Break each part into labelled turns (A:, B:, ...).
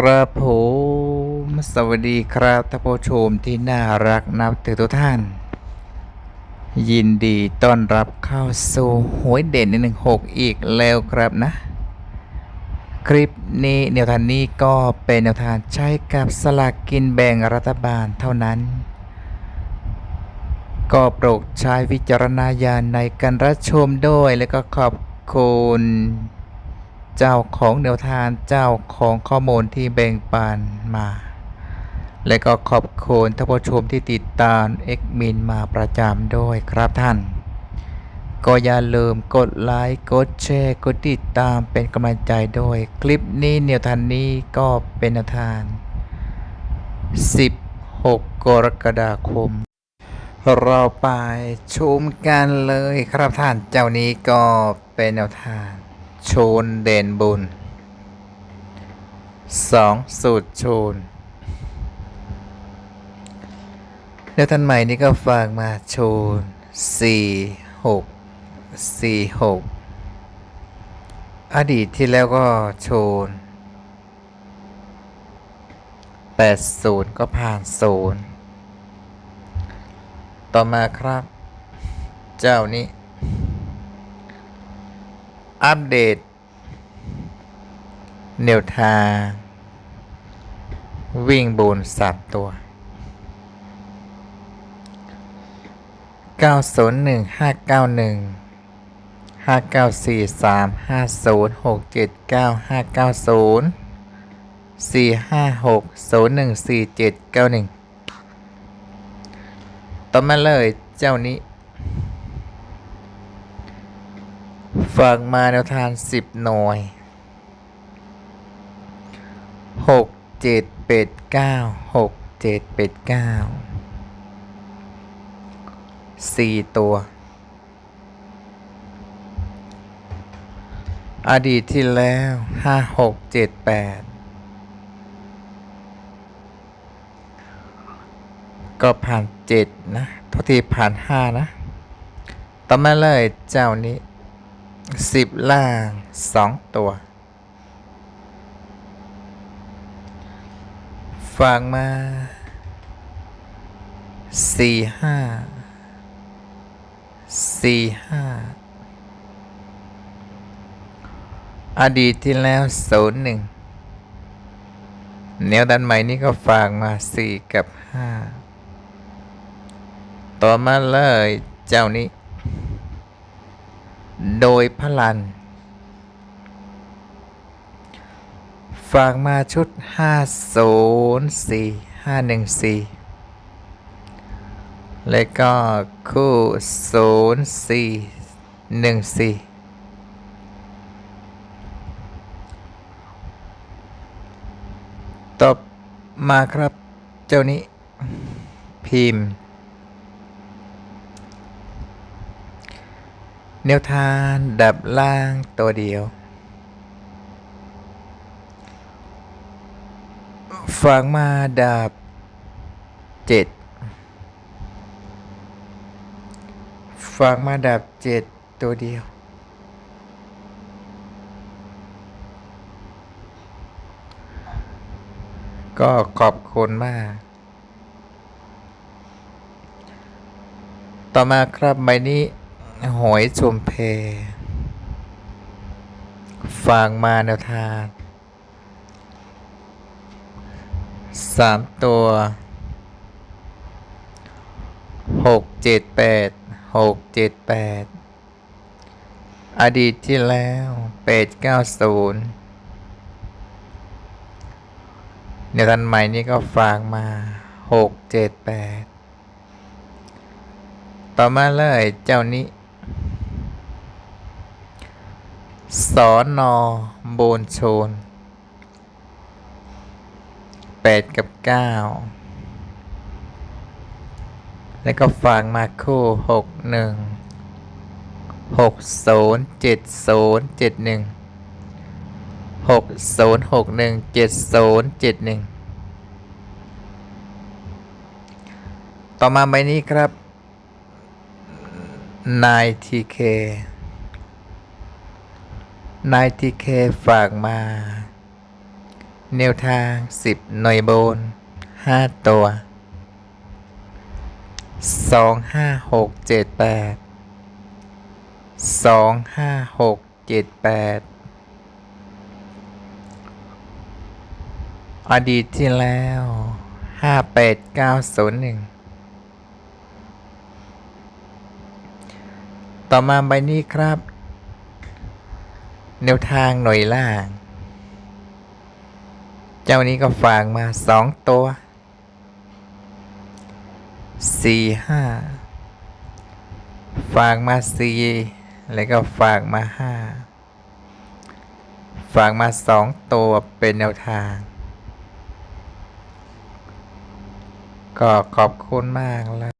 A: ครับผมสวัสดีครับท่านผู้ชมที่น่ารักนับถือทุกท่าน ยินดีต้อนรับเข้าสู่หวยเด่นหนึ่งหกอีกแล้วครับนะ คลิปนี้แนวทางนี้ก็เป็นแนวทางใช้กับสลากกินแบ่งรัฐบาลเท่านั้น ก็โปรดใช้วิจารณญาณในการรับชมด้วยแล้วก็ขอบคุณ เจ้าของแนวทางเจ้าของข้อมูลที่แบ่งปันมา และก็ขอบคุณท่านผู้ชมที่ติดตามเอ็กมินมาประจำด้วยครับท่าน ก็อย่าลืมกดไลค์กดแชร์กดติดตามเป็นกำลังใจด้วยคลิปนี้แนวทางนี้ก็เป็นแนวทาง 16 กรกฎาคมเราไปชมกันเลยครับท่านเจ้านี้ก็เป็นแนวทาง ชนเด่นบุญสองสูตรโชนแนวท่านใหม่นี่ก็ฝากมาโชนสี่หกสี่หกอดีตที่แล้วก็โชนแปดศูนย์ก็ผ่านศูนย์ต่อมาครับ เจ้านี้ อัปเดต แนวทาง วิ่งบูนสามตัว 901 591 5943 50 679 590 456 014791ต่อมาเลยเจ้านี้ ฝากมาแนวทางสิบหน่วยหกเจ็ดเป็ดเก้าหกเจ็ดเป็ดเก้าสี่ตัว อดีตที่แล้วห้าหกเจ็ดแปดก็ผ่านเจ็ดนะทุกทีผ่านห้านะ ต่อมาเลยเจ้านี้ สิบล่างสองตัว ฝากมาสี่ห้าสี่ห้าอดีตที่แล้วศูนย์หนึ่งแนวดันใหม่นี่ก็ฝากมาสี่กับห้าต่อมาเลยเจ้านี้ โดยพลัน ฝากมาชุด 504 514 แล้วก็คู่ 04 14ต่อมาครับ เจ้านี้ พิมพ์ แนวทางดับล่างตัวเดียวฝากมาดับเจ็ดฝากมาดับเจ็ดตัวเดียว ก็ขอบคุณมาก ต่อมาครับใบนี้ หอยชุมเพฝากมาแนวทางสามตัวหกเจ็ดแปดหกเจ็ดแปดอดีตที่แล้วแปดเก้าศูนย์แนวทางใหม่นี้ก็ฝากมาหกเจ็ดแปดต่อมาเลยเจ้านี้ สอนอโบนโชนแปดกับเก้าแล้วก็ฝากมาคู่หกหนึ่งหกศูนย์เจ็ดศูนย์เจ็ดหนึ่งหกศูนย์หกหนึ่งเจ็ดศูนย์เจ็ดหนึ่งต่อมาใบนี้ครับนายทีเค นายทีเคฝากมา แนวทาง 10 หน่วยโบน 5 ตัว 2 5 6 7 8 2 5 6 7 8 อดีตที่แล้ว 5 8 9 0 1ต่อมาใบนี้ครับ แนวทางหน่วยล่าง เจ้านี้ก็ฝากมาสองตัวสี่ห้าฝากมาสี่แล้วก็ฝากมาห้าฝากมาสองตัวเป็นแนวทาง ก็ขอบคุณมากแล้ว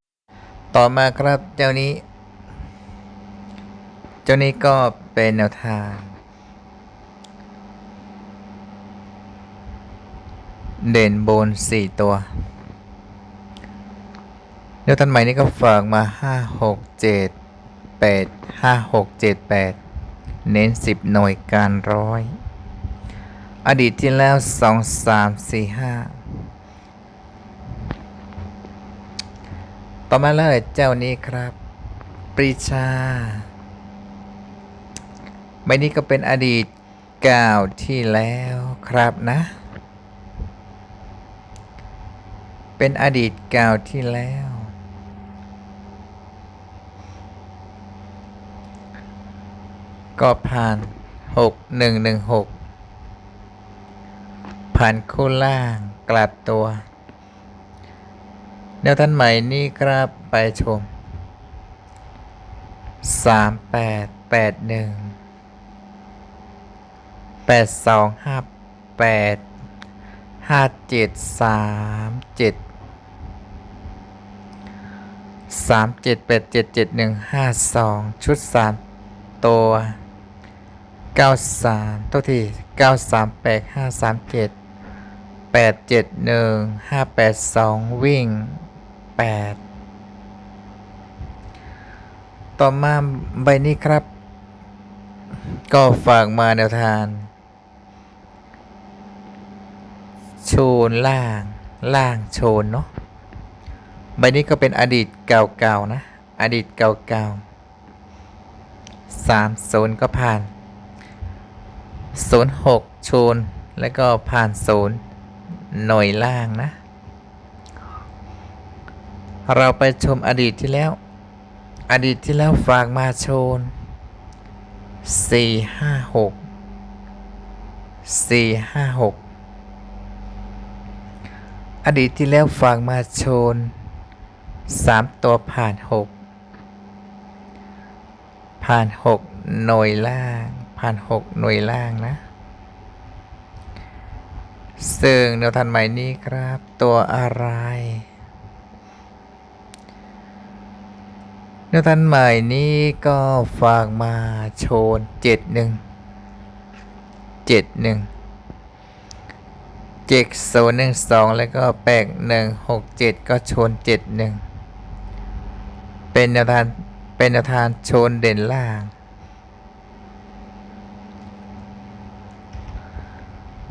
A: ต่อมาครับเจ้านี้ เจ้านี้ก็เป็นแนวทาง เด่นโบนสี่ตัวเดี๋ยวท่านใหม่นี้ก็ฝากมาห้าหกเจ็ดแปดห้าหกเจ็ดแปดเน้นสิบหน่วยการร้อย อดีตที่แล้วสองสามสี่ห้าต่อมาเลยเจ้านี้ครับ ปรีชาใบนี้ก็เป็นอดีตเก่าวที่แล้วครับนะ เป็นอดีตเก่าที่แล้ว ก็ผ่านหกหนึ่งหนึ่งหกผ่านคู่ล่างกลับตัว แนวท่านใหม่นี่ครับไปชมสามแปดแปดหนึ่งแปดสองห้าแปดห้าเจ็ดสามเจ็ด สามเจ็ดแปดเจ็ดเจ็ดหนึ่งห้าสองชุดสามตัวเก้าสามตัวที่เก้าสามแปดห้าสามเจ็ดแปดเจ็ดหนึ่งห้าแปดสองวิ่งแปดต่อมาใบนี้ครับ ก็ฝากมาแนวทางโชนล่าง ล่างโชนเนาะ ใบนี้ก็เป็นอดีตเก่าๆนะ อดีตเก่าๆสามโซนก็ผ่านโซนหกโชนแล้วก็ผ่านโซนหน่วยล่างนะ เราไปชมอดีตที่แล้ว อดีตที่แล้วฝากมาโชนสี่ห้าหกสี่ห้าหกอดีตที่แล้วฝากมาโชน สามตัวผ่านหกผ่านหกหน่วยล่าง ผ่านหกหน่วยล่างนะ ซึ่งแนวทันใหม่นี้ครับ ตัวอะไรแนวทันใหม่นี้ก็ฝากมาโชนเจ็ดหนึ่งเจ็ดหนึ่งเจ็ดศูนย์หนึ่งสองแล้วก็แปดหนึ่งหกเจ็ดก็ชนเจ็ดหนึ่ง เป็นอาทานเป็นอาทานชนเด่นล่าง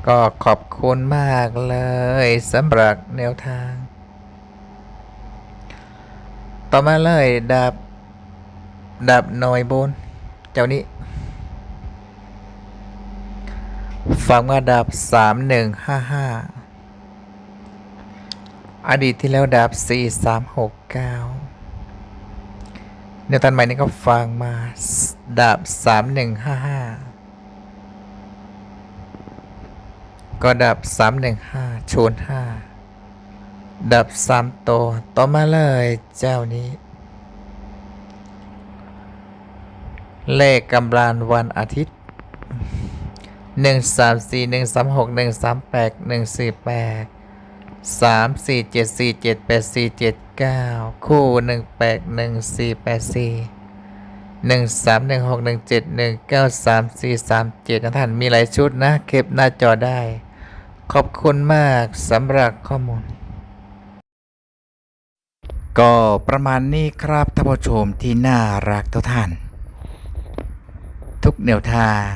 A: ก็ขอบคุณมากเลยสำหรับแนวทาง ต่อมาเลยดับดับหน่อยบน เจ้านี้ฝังมาดับสามหนึ่งห้าห้าอดีตที่แล้วดับสี่สามหกเก้า แนวทางใหม่นี้ก็ฟังมาดาบสามหนึ่งห้าห้าก็ดาบสามหนึ่งห้าชนห้าดาบสามตัวต่อมาเลยเจ้านี้ เลขกำลังวันอาทิตย์หนึ่งสามสี่หนึ่งสามหกหนึ่งสามแปดหนึ่งสี่แปด สามสี่เจ็ดสี่เจ็ดแปดสี่เจ็ดเก้าคู่หนึ่งแปดหนึ่งสี่แปดสี่หนึ่งสามหนึ่งหกหนึ่งเจ็ดหนึ่งเก้าสามสี่สามเจ็ดนะท่านมีหลายชุดนะเก็บหน้าจอได้ ขอบคุณมากสำหรับข้อมูล ก็ประมาณนี้ครับท่านผู้ชมที่น่ารักทุกท่าน ทุกแนวทาง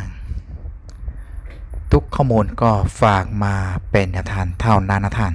A: ทุกข้อมูลก็ฝากมาเป็นแนวทางเท่านั้นนะท่าน